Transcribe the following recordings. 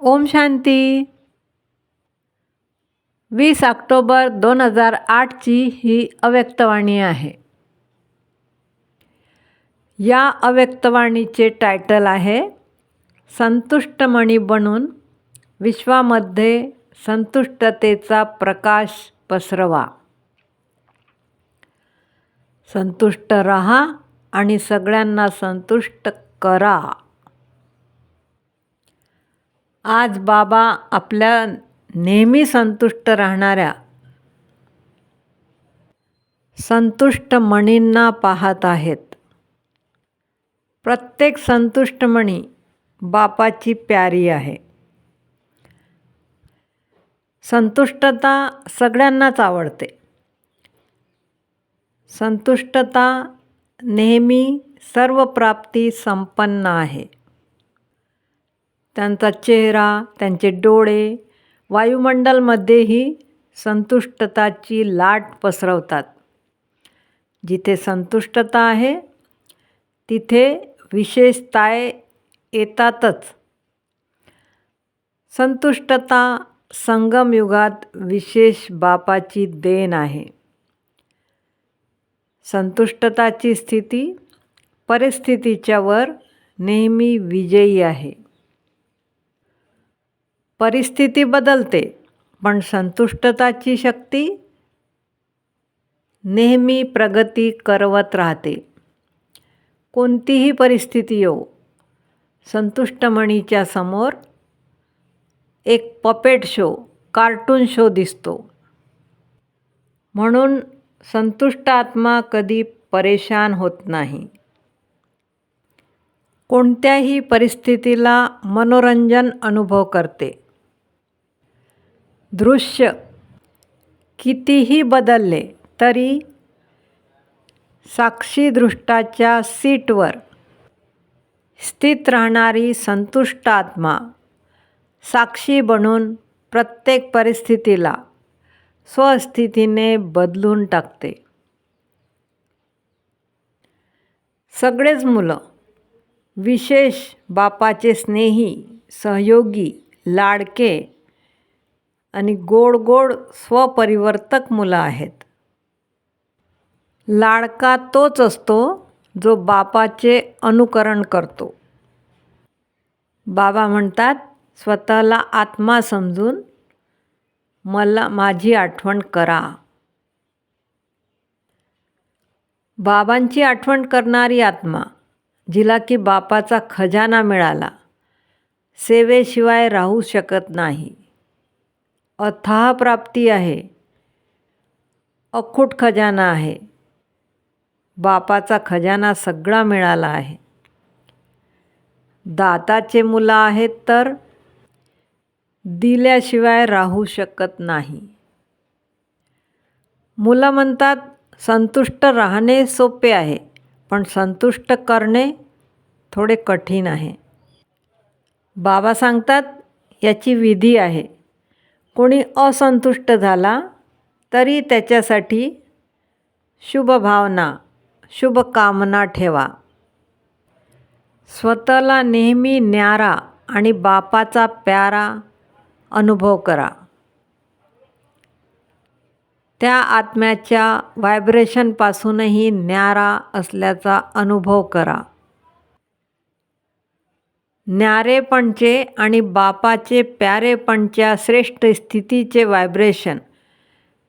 ओम शांती. वीस ऑक्टोबर दोन हजार आठची ही अव्यक्तवाणी आहे. या अव्यक्तवाणीचे टायटल आहे संतुष्टमणी बनून विश्वामध्ये संतुष्टतेचा प्रकाश पसरवा. संतुष्ट रहा आणि सगळ्यांना संतुष्ट करा. आज बाबा आपल्या नेहमी संतुष्ट राहणाऱ्या संतुष्ट मणींना पाहत आहेत. प्रत्येक संतुष्ट मणी बापाची प्यारी आहे. संतुष्टता सगळ्यांनाच आवडते. संतुष्टता नेहमी सर्व प्राप्ती संपन्न आहे. त्यांचा चेहरा त्यांचे डोळे वायुमंडलमध्येही संतुष्टताची लाट पसरवतात. जिथे संतुष्टता आहे तिथे विशेषताय येतातच. संतुष्टता संगमयुगात विशेष बापाची देण आहे. संतुष्टताची स्थिती परिस्थितीच्यावर नेहमी विजयी आहे. परिस्थिती बदलते पण संतुष्टताची शक्ती नेहमी प्रगती करवत राहते. कोणतीही परिस्थिती येऊ संतुष्टमणीच्या समोर एक पपेट शो कार्टून शो दिसतो. म्हणून संतुष्ट आत्मा कधी परेशान होत नाही. कोणत्याही परिस्थितीला मनोरंजन अनुभव करते. दृश्य कितीही बदलले तरी साक्षीदृष्टाच्या सीटवर स्थित राहणारी संतुष्ट आत्मा साक्षी बनून प्रत्येक परिस्थितीला स्वस्थितीने बदलून टाकते. सगळेच मुलं विशेष बापाचे स्नेही सहयोगी लाडके आणि गोड गोड स्वपरिवर्तक मुलं आहेत. लाडका तोच असतो जो बापाचे अनुकरण करतो. बाबा म्हणतात स्वतःला आत्मा समजून मला माझी आठवण करा. बाबांची आठवण करणारी आत्मा जिला की बापाचा खजाना मिळाला सेवेशिवाय राहू शकत नाही. अथाह प्राप्ती आहे. अखूट खजाना आहे. बापाचा खजाना सगळा मिळाला आहे. दाताचे मुलं आहेत तर दिल्याशिवाय राहू शकत नाही. मुलं म्हणतात संतुष्ट राहणे सोपे आहे पण संतुष्ट करणे थोडे कठीण आहे. बाबा सांगतात याची विधी आहे. कोणी असंतुष्ट झाला तरी त्याच्यासाठी शुभभावना शुभकामना ठेवा. स्वतःला नेहमी न्यारा आणि बापाचा प्यारा अनुभव करा. त्या आत्म्याच्या व्हायब्रेशनपासूनही न्यारा असल्याचा अनुभव करा. न्यारेपणचे आणि बापाचे प्यारेपणच्या श्रेष्ठ स्थितीचे व्हायब्रेशन.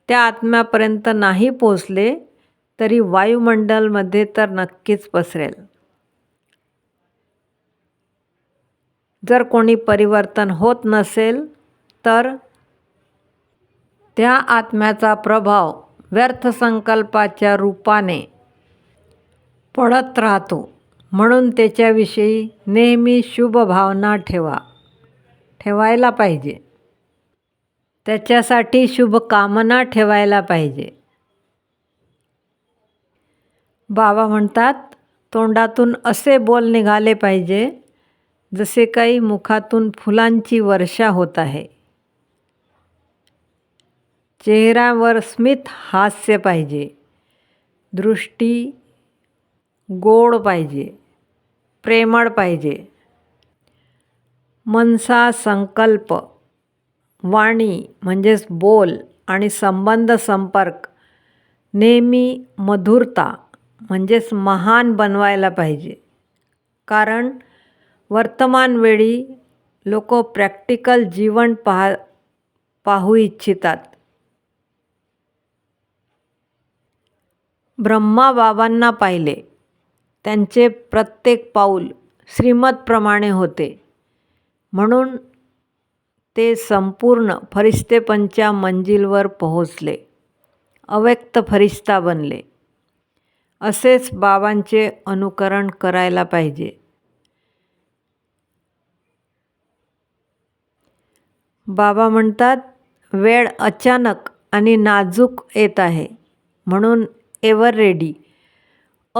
त्या आत्म्यापर्यंत नाही पोचले तरी वायुमंडलमध्ये तर नक्कीच पसरेल. जर कोणी परिवर्तन होत नसेल तर त्या आत्म्याचा प्रभाव व्यर्थ संकल्पाच्या रूपाने पडत राहतो. म्हणून त्याच्याविषयी नेहमी शुभ भावना ठेवा. ठेवायला पाहिजे. त्याच्यासाठी शुभकामना ठेवायला पाहिजे. बाबा म्हणतात तोंडातून असे बोल निघाले पाहिजे जसे काही मुखातून फुलांची वर्षा होत आहे. चेहऱ्यावर स्मित हास्य पाहिजे. दृष्टी गोड पाहिजे प्रेमळ पाहिजे. मनसा संकल्प वाणी म्हणजेच बोल आणि संबंध संपर्क नेहमी मधुरता म्हणजेच महान बनवायला पाहिजे. कारण वर्तमान वेळी लोक प्रॅक्टिकल जीवन पहा पाहू इच्छितात. ब्रह्माबाबांना पाहिले त्यांचे प्रत्येक पाऊल श्रीमतप्रमाणे होते. म्हणून ते संपूर्ण फरिश्तेपणच्या मंजिलवर पोहोचले. अव्यक्त फरिश्ता बनले. असेच बाबांचे अनुकरण करायला पाहिजे. बाबा म्हणतात वेळ अचानक आणि नाजूक येत आहे. म्हणून एवर रेडी.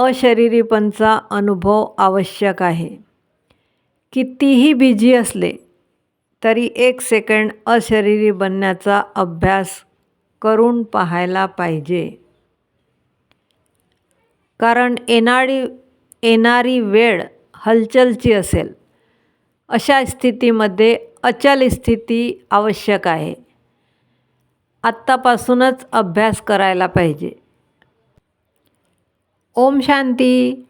अशरीरीपणचा अनुभव आवश्यक आहे. कितीही बिझी असले तरी एक सेकंड अशरीरी बनण्याचा अभ्यास करून पाहायला पाहिजे. कारण येणारी येणारी वेळ हलचलची असेल. अशा स्थितीमध्ये अचल स्थिती आवश्यक आहे. आत्तापासूनच अभ्यास करायला पाहिजे. ओम शांती।